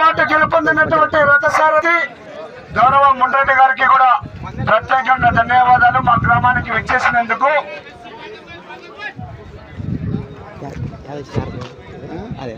పోరాట గెలుపొందినటువంటి రథసారథి గౌరవ ముండ్రెడ్డి గారికి కూడా ప్రత్యేకంగా ధన్యవాదాలు మా గ్రామానికి విచ్చేసినందుకు. అదే.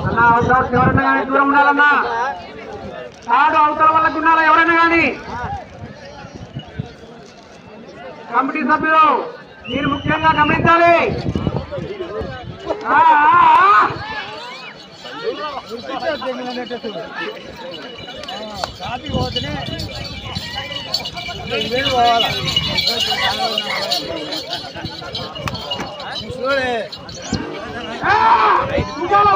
అన్నా అవసరం ఎవరైనా కానీ దూరం ఉండాలన్నా కాదు అవసరం వాళ్ళకు ఉండాలా ఎవరైనా కానీ కమిటీ సభ్యులు మీరు ముఖ్యంగా గమనించాలి ఆ, ఆ, ఆ. ఆ, ఉండాలా,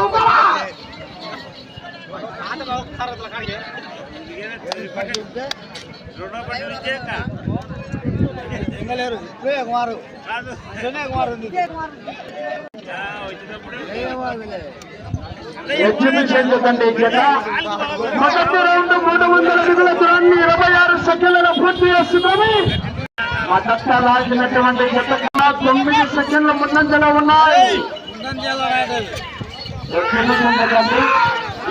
ఎంగలేరు ఇప్పుడే కుమారు కుమారు ఉంది ఎగ్జిబిషన్ జతండి మొదటి రౌండ్ మూడు వందల అడుగుల దూరాన్ని ఇరవై ఆరు సెకండ్లలో పూర్తి చేసుకొని మొదట లాగినటువంటి తొమ్మిది సెకండ్ల ముందంజలో ఉన్నాయి.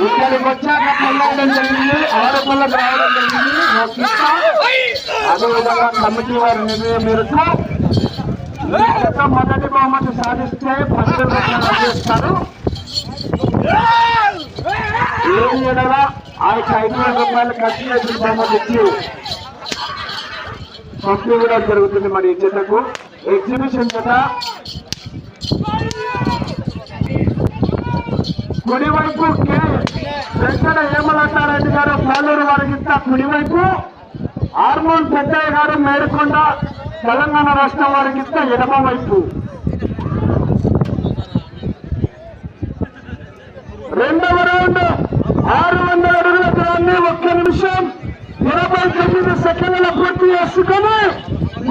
ఇక్కడికి వచ్చాక పల్లెడం జరిగింది రావడం జరిగింది. అదేవిధంగా కమిటీ వారి నిర్ణయం మేరకు మొదటి బహుమతి సాధిస్తే ఫస్ట్ చేస్తారు ఏడు ఏడల ఆ యొక్క ఐదు వేల రూపాయలు ఖర్చు చేసిన బహుమతి ఇచ్చి జరుగుతుంది మరి ఈ జతకు ఎగ్జిబిషన్ జత కుడివైపు కె వెంకట హేమలతారెడ్డి గారు పాలూరు వారికి ఇస్తా. కుడివైపు హార్మోన్ పెద్దయ్య గారు మేడుకొండ తెలంగాణ రాష్ట్రం వారికి ఇస్తా. ఎడమ వైపు రెండవ రౌండ్ ఆరు వందల అడుగుల దూరాన్ని ఒక్క నిమిషం ఇరవై తొమ్మిది సెకండ్ల పూర్తి చేసుకుని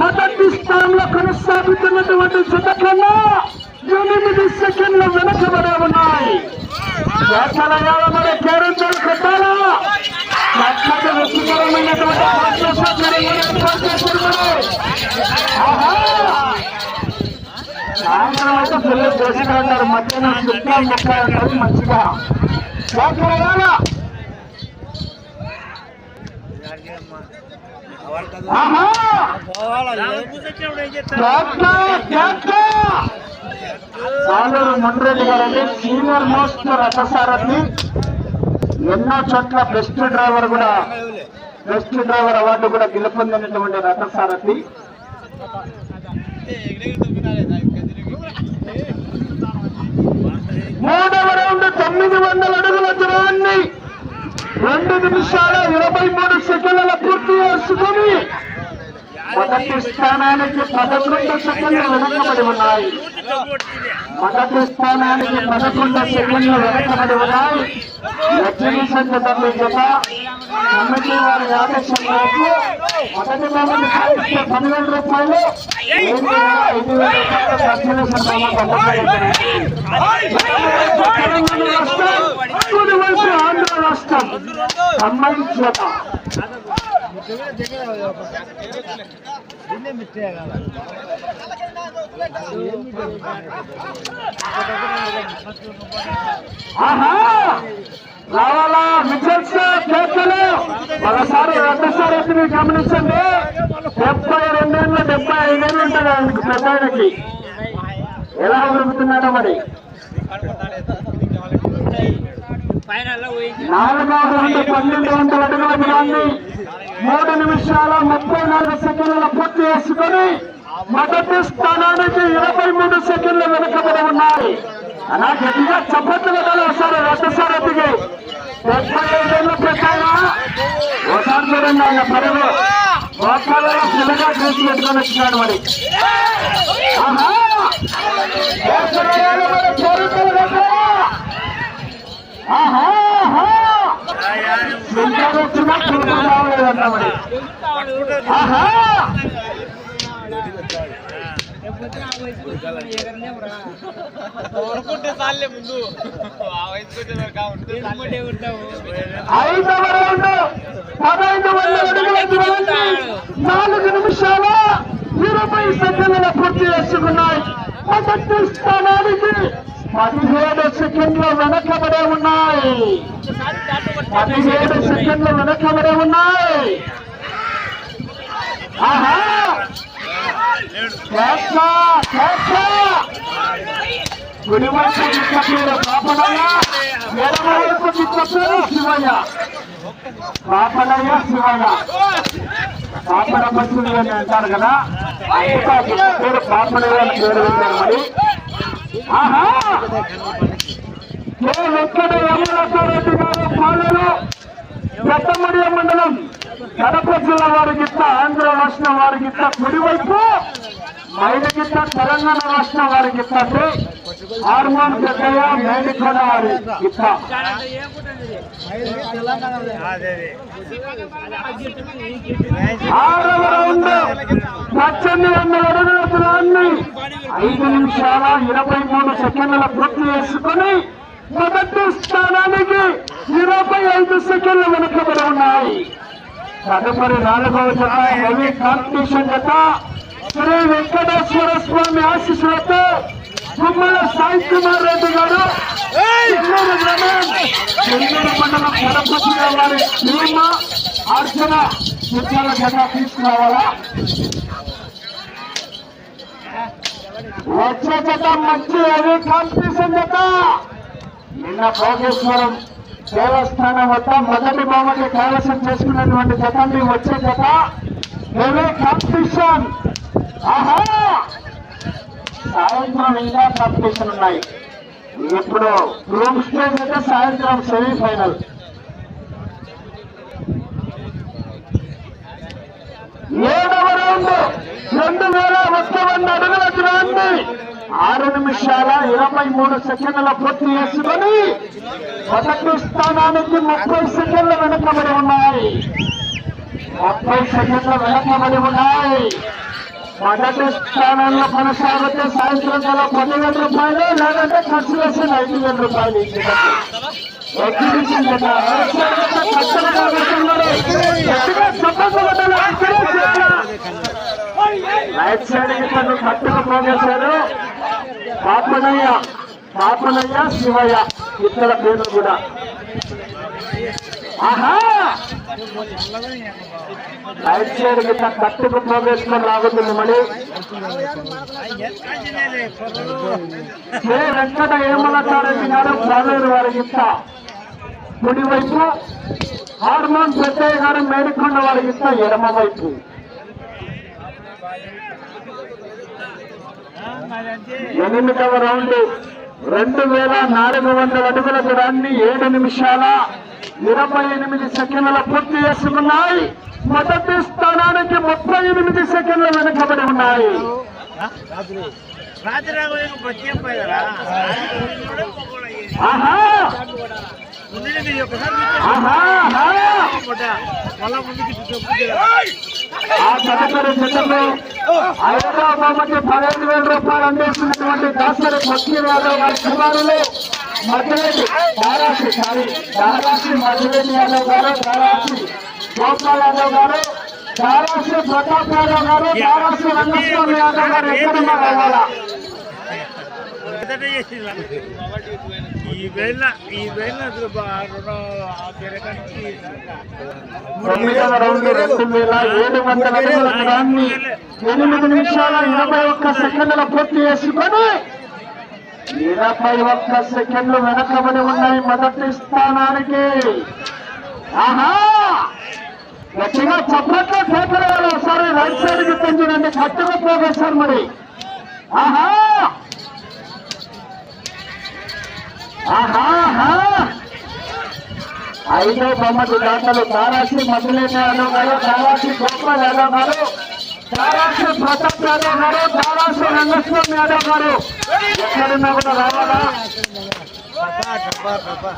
మొదటి స్థానంలో కొనసాగుతున్నటువంటి జత కన్నా ఎనిమిది సెకండ్లు వెనకబడి ఉన్నాయి. శాఖలయాల కట్టాలా? సాయంత్రం అయితే పిల్లలు దోషగా ఉంటారు మధ్యాహ్నం శుక్లం ముక్క ఉంటుంది మంచిగా. సాలూరు మండ్రెడ్డి గారండి సీనియర్ మోస్ట్ రథసారథి ఎన్నో చోట్ల బెస్ట్ డ్రైవర్ కూడా బెస్ట్ డ్రైవర్ అవార్డు కూడా గెలుపొందినటువంటి రథసారథి మూడవ రౌండ్ తొమ్మిది వందల సంవత్సరాన్ని రెండు నిమిషాల ఇరవై మూడు సెకండ్ల పూర్తి చేసుకుని మొదటి స్థానానికి పదకొండు సెకండ్లు వెనకబడి ఉన్నాయి. మొదటి స్థానానికి పదకొండు సెకండ్లు వెనకబడి ఉన్నాయి. ఎగ్జిబిషన్ జతలు జత కమిటీ వారి ఆదేశం మేరకు మొదటి బహుమతి సాధిస్తే పదివేల రూపాయలు ఐదు వేల రూపాయలు. ఎగ్జిబిషన్ రాష్ట్రం. ఆంధ్ర రాష్ట్రం చేత దీన్నే మిస్టే కదా ఆహా! రావాలా? మిచల్స్ కేకలు ఒకసారి రెండోసారి ఎత్తుని గమనించండి. డెబ్బై రెండేళ్ళు డెబ్బై ఐదేళ్ళు ఉంటుంది ఆయనకి పెద్ద ఆయనకి ఎలా ఉరుకుతున్నాడో మరి? నాలుగవ రౌండ్ పన్నెండు వందల అడుగుల దూరాన్ని మూడు నిమిషాల ముప్పై నాలుగు సెకండ్ల పూర్తి చేసుకొని మొదటి స్థానానికి ఇరవై మూడు సెకండ్లు వెనుకబడి ఉన్నాయి. అలా గట్టిగా చప్పట్లు కొట్టాలి ఒకసారి రథసారి డెబ్బై ఐదేళ్ళు పెట్టాయన ఒకసారి చూడండి ఆయన పరుగు. మోకాలలో పిల్లగా చేసి పెట్టుకొని వచ్చినాడు మరి. ఆహా! డెబ్బై చాలే ముందు ఆ వయసు నాలుగు నిమిషాల ఇరవై సెకండ్ల పూర్తి చేసుకున్నాయి. మొదటి స్థానానికి పదిహేడు సెకండ్ల వెనకబడే ఉన్నాయి. పదిహేడు సెకండ్ల వెనకబడే ఉన్నాయి. ఆహా! చిత్తపేరు పాపనయ్య ఎడమవైపు చిత్తపేరు శివయ్య. పాపనయ్య శివయ్య. పాపన పశువులు అని అంటారు కదా చిత్తపేరు పాపనయ్య అని పేరు పెట్టారు మరి. వెంకట యమలతారెడ్డి గారు పాలన పెద్దమడియ మండలం కడప జిల్లా వారి గిట్ట ఆంధ్ర రాష్ట్రం వారి గిట్ట కుడివైపు మైల తెలంగాణ రాష్ట్రం వారి గిట్ట హార్మోన్ పెద్దయ్య మేడికొండ వారి గిట్ట ఆరవ రౌండ్ పద్దెనిమిది వందల అడుగులు ఐదు నిమిషాల ఇరవై మూడు సెకండ్ల పూర్తి చేసుకుని మొదటి స్థానానికి ఇరవై ఐదు సెకండ్లు వెనుకబడి ఉన్నాయి. తదుపరి నాలుగవ జత హెవీ కాంపిటీషన్ జత. శ్రీ వెంకటేశ్వర స్వామి ఆశీస్సులతో గుమ్మల సాయి కుమార్ రెడ్డి గారు చెన్నూరు గ్రామం చెన్నూరు మండలం జిల్లా వారి అర్చన చిత్రాల జత తీసుకురావాలా? వచ్చే జత మంచి అది కాంపిటీషన్ జత నిన్న భోగేశ్వరం దేవస్థానం వద్ద మొదటి బహుమతి కైవసం చేసుకున్నటువంటి జతాన్ని వచ్చే జత. Heavy competition. ఆహా! సాయంత్రం ఇంకా కాంపిటీషన్ ఉన్నాయి. ఇప్పుడు గ్రూప్ స్టేజ్ అయితే సాయంత్రం సెమీఫైనల్ ఏడవ రౌండ్ రెండు వేల ఒక్క వంద అడుగుల దూరాన్ని ఆరు నిమిషాల ఇరవై మూడు సెకండ్ల పూర్తి చేసుకొని మొదటి స్థానానికి ముప్పై సెకండ్ల వెనకబడి ఉన్నాయి. ముప్పై సెకండ్ల వెనకబడి ఉన్నాయి. మొదటి స్థానంలో కొనసాగితే సాయంత్రం కల్లా పదివేల రూపాయలు లేదంటే ఖర్చు వేసి ఐదు వేల రూపాయలు ఈ రైట్ సైడ్ ఇతను కట్టుకు పోగేశారు పాపనయ్య పాపనయ్య శివయ్య ఇతర పేర్లు కూడా ఆహా! రైట్ సైడ్ గిట్ట కట్టుకు పోగేసుకొని లాగుతుంది మళ్ళీ కే వెంకట ఏమలచారెడ్డి గారు పాలేరు వారి గిట్ట కుడివైపు హార్మోన్ పెద్దయ్య గారు మేడికొండ వారి గిట్ట ఎడమ వైపు. ఎనిమిదవ రౌండ్. రెండు వేల నాలుగు వందల అడుగుల దూరాన్ని ఏడు నిమిషాల ఇరవై ఎనిమిది సెకండ్ల పూర్తి చేసుకున్నాయి. మొదటి స్థానానికి ముప్పై ఎనిమిది సెకండ్లు వెనుకబడి ఉన్నాయి. ఆహా! ఆ తదుపరి ఐదవ బొమ్మకి పదహైదు వేల రూపాయలు అందిస్తున్నటువంటి దాసరి ఫకీర్ యాదవ్ గారి కుమారులు మధ్యరెడ్డి దారాసి సారీ దారాసి మధ్యరెడ్డి యాదవ్ గారు దారాసి గోపాల్ యాదవ్ గారు దారాసి ప్రతాప్ యాదవ్ గారు దారాసి రంగస్వామి యాదవ్ గారు ఎక్కడ రావాలా తొమ్మిదవ రౌండ్ రెండు వేల. ఏడు వందల ఎనిమిది నిమిషాల ఇరవై ఒక్క సెకండ్ల పూర్తి చేసుకొని ఇరవై ఒక్క సెకండ్లు వెనకబడి ఉన్నాయి మొదటి స్థానానికి. ఆహా! గట్టిగా చప్పట్లో కేకలేయాలి ఒకసారి రైట్ సైడ్ పెంచండి కట్టుకు పోగేశారు మరి. ఆహా! ఐదో బొమ్మటి దాతలు తారాశ్రీ మధులేని యాదవ్ గారు తారాశ్రీ గోపాల్ యాదవ్ గారు తారాశ్రీ ప్రతాప్ యాదవ్ గారు తారాశ్రీ రంగస్వామి యాదవ్ గారు. ఎక్కడున్నా కూడా రావాలా? డబ్బా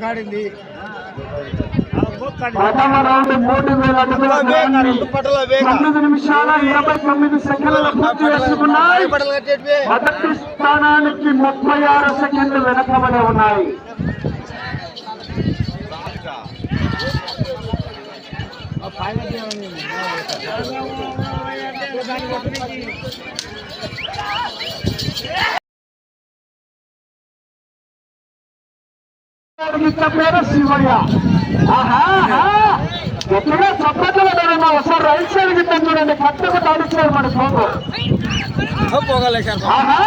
కాడింది ప్రథమ రౌండ్ మూడు వేల అడుగుల దూరాన్ని రెండు పట్టల వేగ. తొమ్మిది నిమిషాల ఇరవై తొమ్మిది సెకండ్ల పూర్తి చేసుకున్నాయి. పట్టలు కట్టేటివే మొదటి స్థానానికి ముప్పై ఆరు సెకండ్లు వెనకబడి ఉన్నాయి. ఇట్ల పేరు శివయ్య ఆహా ఆహా. ఎట్లా చప్పట్లు పడమా ఒకసారి రైట్ సైడ్ గిట్ట చూడండి కట్టుకు తాడిచ్చారు మన పోగు పోగలేశారు ఆహా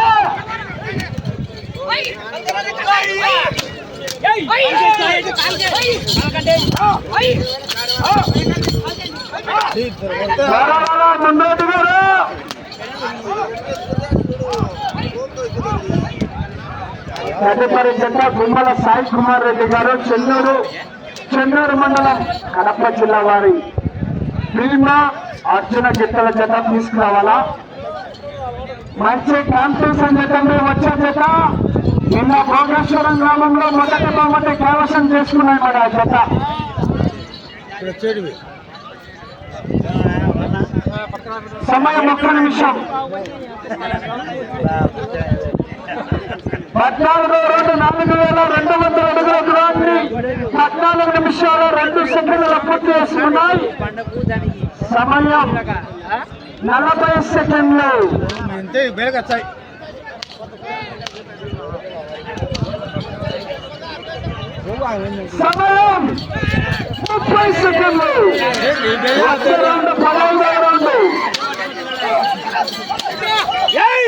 రారారా, ముందోటి గారు తదుపరి జత గుమ్మల సాయి కుమార్ రెడ్డి గారు చెన్నూరు చెన్నూరు మండలం కడప జిల్లా వారి భీమా అర్జున గిత్తల జత తీసుకురావాలా మంచి కాంపిటీషన్ జతండి వచ్చే జత నిన్న భోగేశ్వరం గ్రామంలో మొదటి బొమ్మటి కైవసం చేసుకున్నాయి మరి ఆ జత సమయం ఒక్క నిమిషం. పద్నాలుగో రోజు నాలుగు వేల రెండు వందల అడుగుల దూరాన్ని పద్నాలుగు నిమిషాలు రెండు సెకండ్ల పూర్తి చేసుకున్నాయి సమయం నలభై సెకండ్లు. సమయం ముప్పై సెకండ్లు వచ్చే రౌండ్ పదహైదో రౌండ్ సమయం ఇరవై సెకండ్లు పదహైదు సెకండ్లు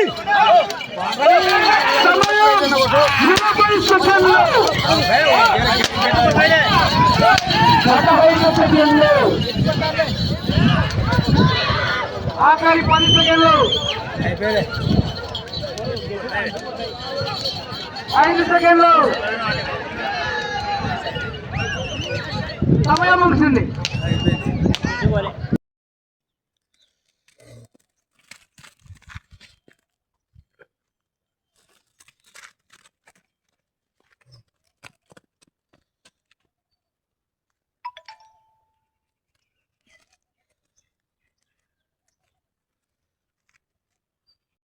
ఆఖరి పది సెకండ్లు ఐదు సెకండ్లు సమయం ముగిసింది.